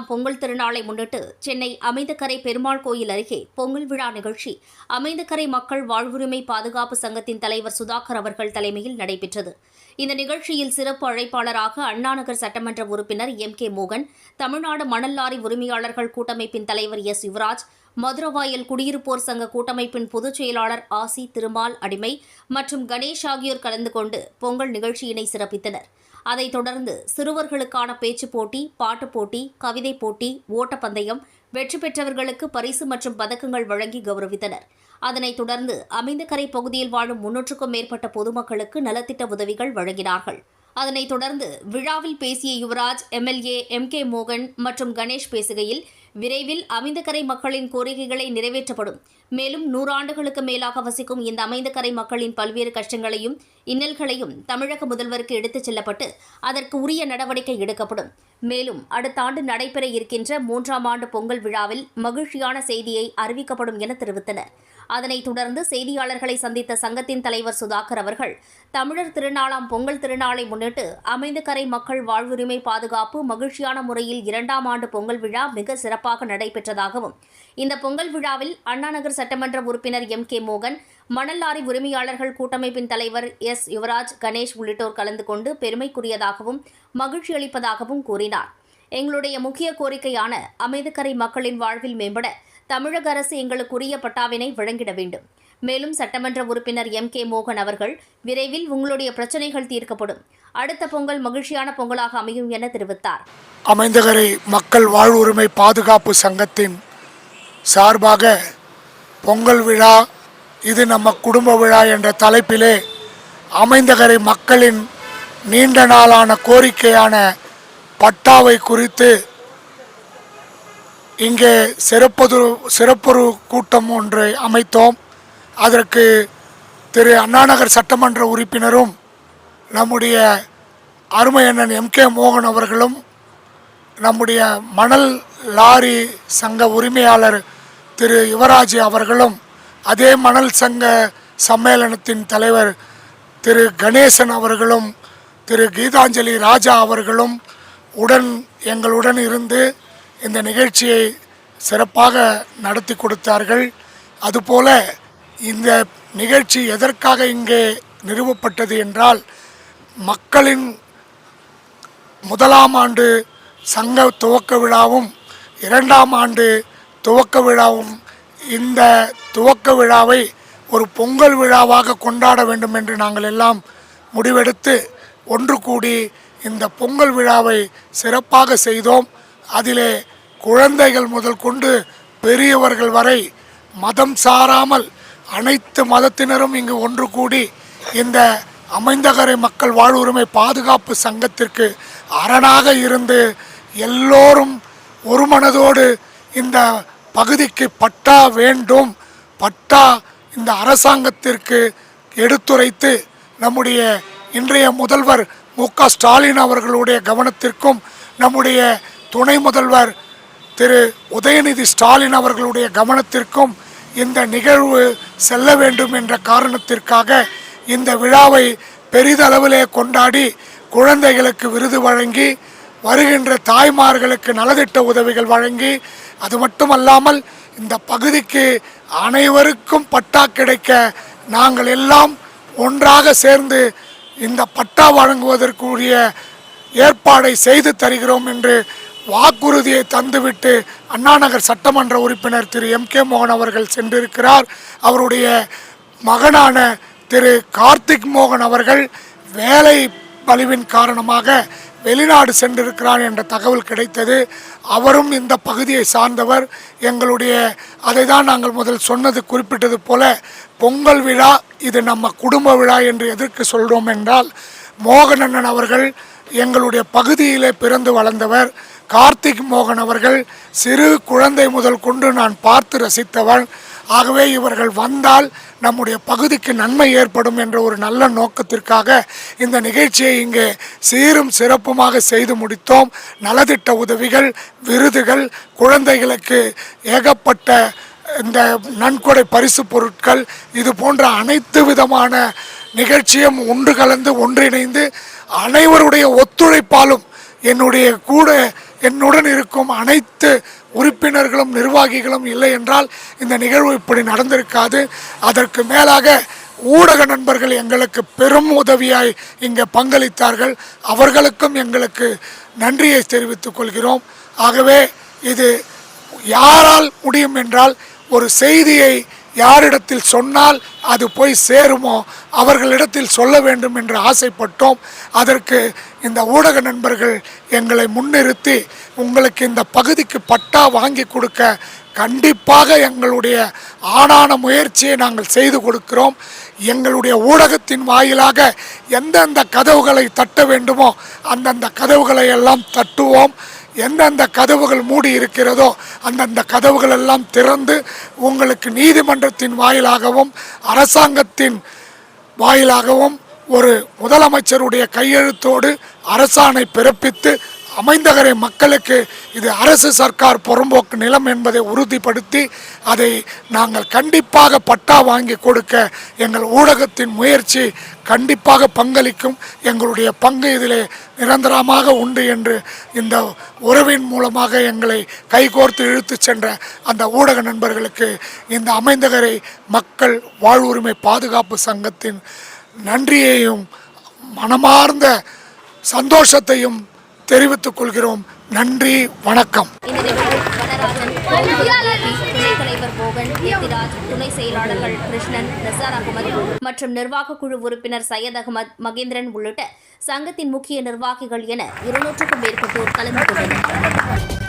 திருநாளாம் பொங்கல் திருநாளை முன்னிட்டு சென்னை அமைந்தக்கரை பெருமாள் கோயில் அருகே பொங்கல் விழா நிகழ்ச்சி. அமைந்தக்கரை மக்கள் வாழ்வுரிமை பாதுகாப்பு சங்கத்தின் தலைவர் சுதாகர் அவர்கள் தலைமையில் நடைபெற்றது. இந்த நிகழ்ச்சியில் சிறப்பு அழைப்பாளராக அண்ணாநகர் சட்டமன்ற உறுப்பினர் எம். கே. மோகன் தமிழ்நாடு மணல் லாரி உரிமையாளர்கள் கூட்டமைப்பின் தலைவர் எஸ். யுவராஜ் மதுரவாயல் குடியிருப்போர் சங்க கூட்டமைப்பின் பொதுச் செயலாளர் ஆசி திருமால் அடிமை மற்றும் கணேஷ் ஆகியோர் கலந்து கொண்டு பொங்கல் நிகழ்ச்சியினை சிறப்பித்தனர். அதைத் தொடர்ந்து சிறுவர்களுக்கான பேச்சு போட்டி பாட்டுப் போட்டி கவிதை போட்டி ஓட்டப்பந்தயம் வெற்றி பெற்றவர்களுக்கு பரிசு மற்றும் பதக்கங்கள் வழங்கி கௌரவித்தனர். அதனைத் தொடர்ந்து அமைந்தகரை பகுதியில் வாழும் முன்னூற்றுக்கும் மேற்பட்ட பொதுமக்களுக்கு நலத்திட்ட உதவிகள் வழங்கினார்கள். அதனைத் தொடர்ந்து விழாவில் பேசிய யுவராஜ் எம்எல்ஏ எம் கே மோகன் மற்றும் கணேஷ் பேசுகையில் விரைவில் அமைந்தகரை மக்களின் கோரிக்கைகளை நிறைவேற்றப்படும். மேலும் நூறாண்டுகளுக்கு மேலாக வசிக்கும் இந்த அமைந்தகரை மக்களின் பல்வேறு கஷ்டங்களையும் இன்னல்களையும் தமிழக முதல்வருக்கு எடுத்துச் செல்லப்பட்டு அதற்கு உரிய நடவடிக்கை எடுக்கப்படும். மேலும் அடுத்த ஆண்டு நடைபெற இருக்கின்ற மூன்றாம் ஆண்டு பொங்கல் விழாவில் மகிழ்ச்சியான செய்தியை அறிவிக்கப்படும் என தெரிவித்தனர். அதனைத் தொடர்ந்து செய்தியாளர்களை சந்தித்த சங்கத்தின் தலைவர் சுதாகர் அவர்கள் தமிழர் திருநாளாம் பொங்கல் திருநாளை முன்னிட்டு அமைந்தகரை மக்கள் வாழ்வுரிமை பாதுகாப்பு மகிழ்ச்சியான முறையில் இரண்டாம் ஆண்டு பொங்கல் விழா மிக சிறப்பாக நடைபெற்றதாகவும் இந்த பொங்கல் விழாவில் அண்ணாநகர் சட்டமன்ற உறுப்பினர் எம். கே. மோகன் மணல் லாரி உரிமையாளர்கள் கூட்டமைப்பின் தலைவர் எஸ். யுவராஜ் கணேஷ் உள்ளிட்டோர் கலந்து கொண்டு பெருமைக்குரியதாகவும் மகிழ்ச்சி அளிப்பதாகவும் கூறினார். எங்களுடைய முக்கிய கோரிக்கையான அமைதிக்கரை மக்களின் வாழ்வில் மேம்பட தமிழக அரசு எங்களுக்குரிய பட்டாவினை வழங்கிட வேண்டும். மேலும் சட்டமன்ற உறுப்பினர் எம். கே. மோகன் அவர்கள் விரைவில் உங்களுடைய பிரச்சனைகள் தீர்க்கப்படும். அடுத்த பொங்கல் மகிழ்ச்சியான பொங்கலாக அமையும் என தெரிவித்தார். அமைந்தகரை மக்கள் வாழ்வுரிமை பாதுகாப்பு சங்கத்தின் சார்பாக பொங்கல் விழா இது நம்ம குடும்ப விழா என்ற தலைப்பிலே அமைந்தகரை மக்களின் நீண்ட நாளான கோரிக்கையான பட்டாவை குறித்து இங்கே சிறப்பது சிறப்பொரு கூட்டம் ஒன்றை அமைத்தோம். அதற்கு திரு அண்ணாநகர் சட்டமன்ற உறுப்பினரும் நம்முடைய அருமை அண்ணன் எம் கே மோகன் அவர்களும் நம்முடைய மணல் லாரி சங்க உரிமையாளர் திரு யுவராஜ் அவர்களும் அதே மணல் சங்க சம்மேளனத்தின் தலைவர் திரு கணேசன் அவர்களும் திரு கீதாஞ்சலி ராஜா அவர்களும் உடன் எங்களுடன் இருந்து இந்த நிகழ்ச்சியை சிறப்பாக நடத்தி கொடுத்தார்கள். அதுபோல இந்த நிகழ்ச்சி எதற்காக இங்கே நிறுவப்பட்டது என்றால் மக்களின் முதலாம் ஆண்டு சங்க துவக்க விழாவும் இரண்டாம் ஆண்டு துவக்க விழாவும் இந்த துவக்க விழாவை ஒரு பொங்கல் விழாவாக கொண்டாட வேண்டும் என்று நாங்கள் எல்லாம் முடிவெடுத்து ஒன்று கூடி இந்த பொங்கல் விழாவை சிறப்பாக செய்தோம். அதிலே குழந்தைகள் முதல் கொண்டு பெரியவர்கள் வரை மதம் சாராமல் அனைத்து மதத்தினரும் இங்கு ஒன்று கூடி இந்த அமைந்தகரை மக்கள் வாழ்வுரிமை பாதுகாப்பு சங்கத்திற்கு அரணாக இருந்து எல்லோரும் ஒரு மனதோடு இந்த பகுதிக்கு பட்டா வேண்டும் பட்டா இந்த அரசாங்கத்திற்கு எடுத்துரைத்து நம்முடைய இன்றைய முதல்வர் மு க ஸ்டாலின் அவர்களுடைய கவனத்திற்கும் நம்முடைய துணை முதல்வர் திரு உதயநிதி ஸ்டாலின் அவர்களுடைய கவனத்திற்கும் இந்த நிகழ்வு செல்ல வேண்டும் என்ற காரணத்திற்காக இந்த விழாவை பெரிதளவிலே கொண்டாடி குழந்தைகளுக்கு விருது வழங்கி வருகின்ற தாய்மார்களுக்கு நலத்திட்ட உதவிகள் வழங்கி அது மட்டுமல்லாமல் இந்த பகுதிக்கு அனைவருக்கும் பட்டா கிடைக்க நாங்கள் எல்லாம் ஒன்றாக சேர்ந்து இந்த பட்டா வழங்குவதற்குரிய ஏற்பாடை செய்து தருகிறோம் என்று வாக்குறுதியை தந்துவிட்டு அண்ணாநகர் சட்டமன்ற உறுப்பினர் திரு எம் கே மோகன் அவர்கள் சென்றிருக்கிறார். அவருடைய மகனான திரு கார்த்திக் மோகன் அவர்கள் வேலை பலிவின் காரணமாக வெளிநாடு சென்றிருக்கிறார் என்ற தகவல் கிடைத்தது. அவரும் இந்த பகுதியை சார்ந்தவர். எங்களுடைய அதை தான் நாங்கள் முதல் சொன்னது குறிப்பிட்டது போல பொங்கல் விழா இது நம்ம குடும்ப விழா என்று எதற்கு சொல்கிறோம் என்றால் மோகனண்ணன் அவர்கள் எங்களுடைய பகுதியிலே பிறந்து வளர்ந்தவர். கார்த்திக் மோகன் அவர்கள் சிறு குழந்தை முதல் கொண்டு நான் பார்த்து ரசித்தவன் ஆகவே இவர்கள் வந்தால் நம்முடைய பகுதிக்கு நன்மை ஏற்படும் என்ற ஒரு நல்ல நோக்கத்திற்காக இந்த நிகழ்ச்சியை இங்கே சீரும் சிறப்புமாக செய்து முடித்தோம். நலத்திட்ட உதவிகள் விருதுகள் குழந்தைகளுக்கு ஏகப்பட்ட இந்த நன்கொடை பரிசு பொருட்கள் இது போன்ற அனைத்து விதமான நிகழ்ச்சியும் ஒன்று கலந்து ஒன்றிணைந்து அனைவருடைய ஒத்துழைப்பாலும் என்னுடைய கூட என்னுடன் இருக்கும் அனைத்து உறுப்பினர்களும் நிர்வாகிகளும் இல்லை என்றால் இந்த நிகழ்வு இப்படி நடந்திருக்காது. அதற்கு மேலாக ஊடக நண்பர்கள் எங்களுக்கு பெரும் உதவியாய் இங்கே பங்களித்தார்கள். அவர்களுக்கும் எங்களுக்கு நன்றியை தெரிவித்துக் கொள்கிறோம். ஆகவே இது யாரால் முடியும் என்றால் ஒரு செய்தியை யாரிடத்தில் சொன்னால் அது போய் சேருமோ அவர்களிடத்தில் சொல்ல வேண்டும் என்று ஆசைப்பட்டோம். அதற்கு இந்த ஊடக நண்பர்கள் எங்களை முன்னிறுத்தி உங்களுக்கு இந்த பகுதிக்கு பட்டா வாங்கி கொடுக்க கண்டிப்பாக எங்களுடைய ஆணான முயற்சியை நாங்கள் செய்து கொடுக்கிறோம். எங்களுடைய ஊடகத்தின் வாயிலாக எந்தெந்த கதவுகளை தட்ட வேண்டுமோ அந்தந்த கதவுகளை எல்லாம் தட்டுவோம். எந்தெந்த கதவுகள் மூடி இருக்கிறதோ அந்தந்த கதவுகள் எல்லாம் திறந்து உங்களுக்கு நீதிமன்றத்தின் வாயிலாகவும் அரசாங்கத்தின் வாயிலாகவும் ஒரு முதலமைச்சருடைய கையெழுத்தோடு அரசாணை பிறப்பித்து அமைந்தகரை மக்களுக்கு இது அரசு சர்க்கார் புறம்போக்கு நிலம் என்பதை உறுதிப்படுத்தி அதை நாங்கள் கண்டிப்பாக பட்டா வாங்கி கொடுக்க எங்கள் ஊடகத்தின் முயற்சி கண்டிப்பாக பங்களிக்கும். எங்களுடைய பங்கு இதிலே நிரந்தரமாக உண்டு என்று இந்த உறவின் மூலமாக எங்களை கைகோர்த்து இழுத்து சென்ற அந்த ஊடக நண்பர்களுக்கு இந்த அமைந்தகரை மக்கள் வாழ்வுரிமை பாதுகாப்பு சங்கத்தின் நன்றியையும் மனமார்ந்த சந்தோஷத்தையும் தெரிவித்துக் கொள்கிறோம். நன்றி வணக்கம். துணை செயலாளர்கள் கிருஷ்ணன் நிசார் அகமது மற்றும் நிர்வாக குழு உறுப்பினர் சையத் அகமது மகேந்திரன் உள்ளிட்ட சங்கத்தின் முக்கிய நிர்வாகிகள் என இருநூற்றுக்கும் மேற்பட்டோர் கலந்து கொண்டனர்.